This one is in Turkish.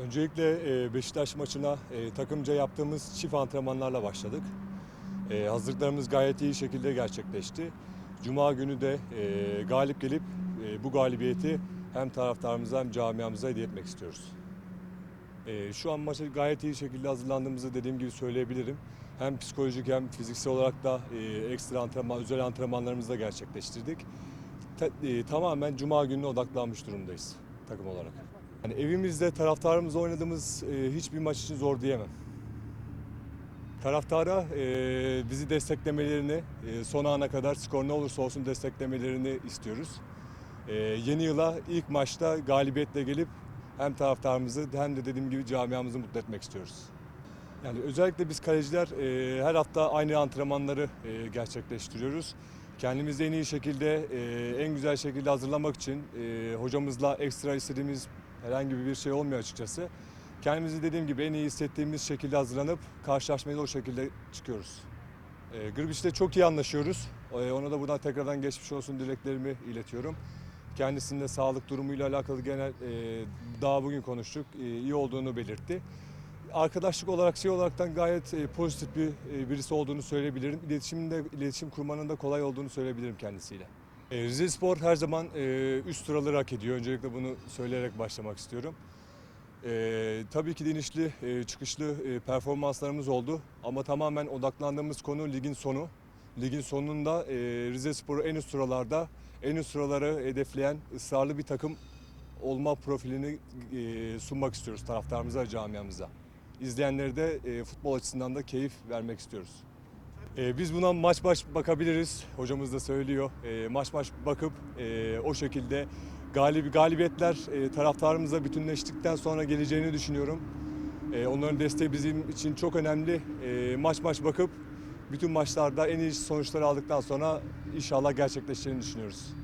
Öncelikle e, Beşiktaş maçına e, takımca yaptığımız çift antrenmanlarla başladık. E, Hazırlıklarımız gayet iyi şekilde gerçekleşti. Cuma günü de galip gelip bu galibiyeti hem taraftarımıza hem camiamıza hediye etmek istiyoruz. Şu an maça gayet iyi şekilde hazırlandığımızı dediğim gibi söyleyebilirim. Hem psikolojik hem fiziksel olarak da ekstra antrenman, özel antrenmanlarımızı da gerçekleştirdik. Ta- Tamamen Cuma gününe odaklanmış durumdayız takım olarak. Yani evimizde taraftarımızla oynadığımız e, hiçbir maç için zor diyemem. Taraftara e, bizi desteklemelerini, e, son ana kadar skor ne olursa olsun desteklemelerini istiyoruz. E, yeni yıla ilk maçta galibiyetle gelip hem taraftarımızı hem de dediğim gibi camiamızı mutlu etmek istiyoruz. Yani özellikle biz kaleciler e, her hafta aynı antrenmanları e, gerçekleştiriyoruz. Kendimizi en iyi şekilde, e, en güzel şekilde hazırlamak için e, hocamızla ekstra istediğimiz herhangi bir şey olmuyor açıkçası. Kendimizi dediğim gibi en iyi hissettiğimiz şekilde hazırlanıp karşılaşmaya da o şekilde çıkıyoruz. E, Grbiç'le çok iyi anlaşıyoruz. E, ona da buradan tekrardan geçmiş olsun dileklerimi iletiyorum. Kendisinin de sağlık durumuyla alakalı genel e, daha bugün konuştuk. E, iyi olduğunu belirtti arkadaşlık olarak şey olaraktan gayet e, pozitif bir e, birisi olduğunu söyleyebilirim. İletişimde iletişim kurmanın da kolay olduğunu söyleyebilirim kendisiyle. Rize Spor her zaman e, üst sıraları hak ediyor. Öncelikle bunu söyleyerek başlamak istiyorum. E, tabii ki de çıkışlı e, performanslarımız oldu. Ama tamamen odaklandığımız konu ligin sonu. Ligin sonunda e, Rize Spor'u en üst sıralarda, en üst sıraları hedefleyen ısrarlı bir takım olma profilini sunmak istiyoruz taraftarımıza camiamıza. İzleyenlere de futbol açısından da keyif vermek istiyoruz. E, biz buna maç maç bakabiliriz. Hocamız da söylüyor. E, maç maç bakıp e, o şekilde galib galibiyetler e, taraftarımıza bütünleştikten sonra geleceğini düşünüyorum. E, onların desteği bizim için çok önemli. Maç maç bakıp bütün maçlarda en iyi sonuçları aldıktan sonra inşallah gerçekleşeceğini düşünüyoruz.